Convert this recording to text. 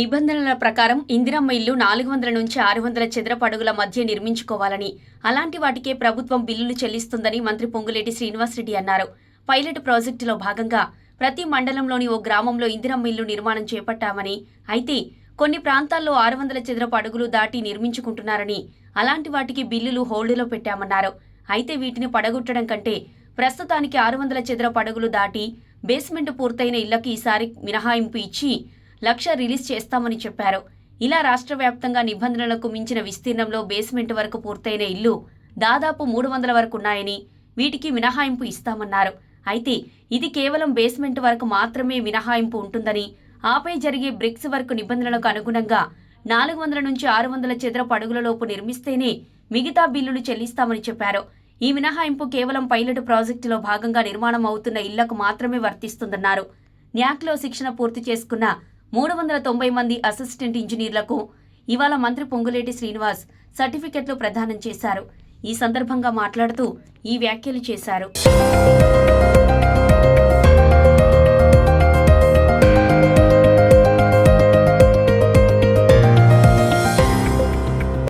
నిబంధనల ప్రకారం ఇందిరమ్మ ఇల్లు నాలుగు వందల నుంచి ఆరు వందల చదరపడుగుల మధ్య నిర్మించుకోవాలని అలాంటి వాటికే ప్రభుత్వం బిల్లులు చెల్లిస్తుందని మంత్రి పొంగులేటి శ్రీనివాసరెడ్డి అన్నారు. పైలట్ ప్రాజెక్టులో భాగంగా ప్రతి మండలంలోని ఓ గ్రామంలో ఇందిరమ్మ ఇల్లు నిర్మాణం చేపట్టామని అయితే కొన్ని ప్రాంతాల్లో ఆరు వందల చదరపు అడుగులు దాటి నిర్మించుకుంటున్నారని అలాంటి వాటికి బిల్లులు హోల్డులో పెట్టామన్నారు. అయితే వీటిని పడగొట్టడం కంటే ప్రస్తుతానికి ఆరు వందల చదరపు అడుగులు దాటి బేస్మెంట్ పూర్తయిన ఇళ్ళకు ఈసారి మినహాయింపు ఇచ్చి లక్ష రిలీజ్ చేస్తామని చెప్పారు. ఇలా రాష్ట్ర వ్యాప్తంగా నిబంధనలకు మించిన విస్తీర్ణంలో బేస్మెంట్ వరకు పూర్తయిన ఇల్లు దాదాపు మూడు వందల వరకు ఉన్నాయని వీటికి మినహాయింపు ఇస్తామన్నారు. అయితే ఇది కేవలం బేస్మెంట్ వరకు మాత్రమే మినహాయింపు ఉంటుందని ఆపై జరిగే బ్రిక్స్ వరకు నిబంధనలకు అనుగుణంగా నాలుగు వందల నుంచి ఆరు వందల చదరపు అడుగులలోపు నిర్మిస్తేనే మిగతా బిల్లులు చెల్లిస్తామని చెప్పారు. ఈ మినహాయింపు కేవలం పైలట్ ప్రాజెక్టులో భాగంగా నిర్మాణం అవుతున్న ఇళ్ళకు మాత్రమే వర్తిస్తుందన్నారు. న్యాక్లో శిక్షణ పూర్తి చేసుకున్న మూడు వందల తొంభై మంది అసిస్టెంట్ ఇంజనీర్లకు ఇవాళ మంత్రి పొంగులేటి శ్రీనివాస్ సర్టిఫికెట్లు ప్రదానం చేశారు. ఈ సందర్భంగా మాట్లాడుతూ ఈ వ్యాఖ్యలు చేశారు.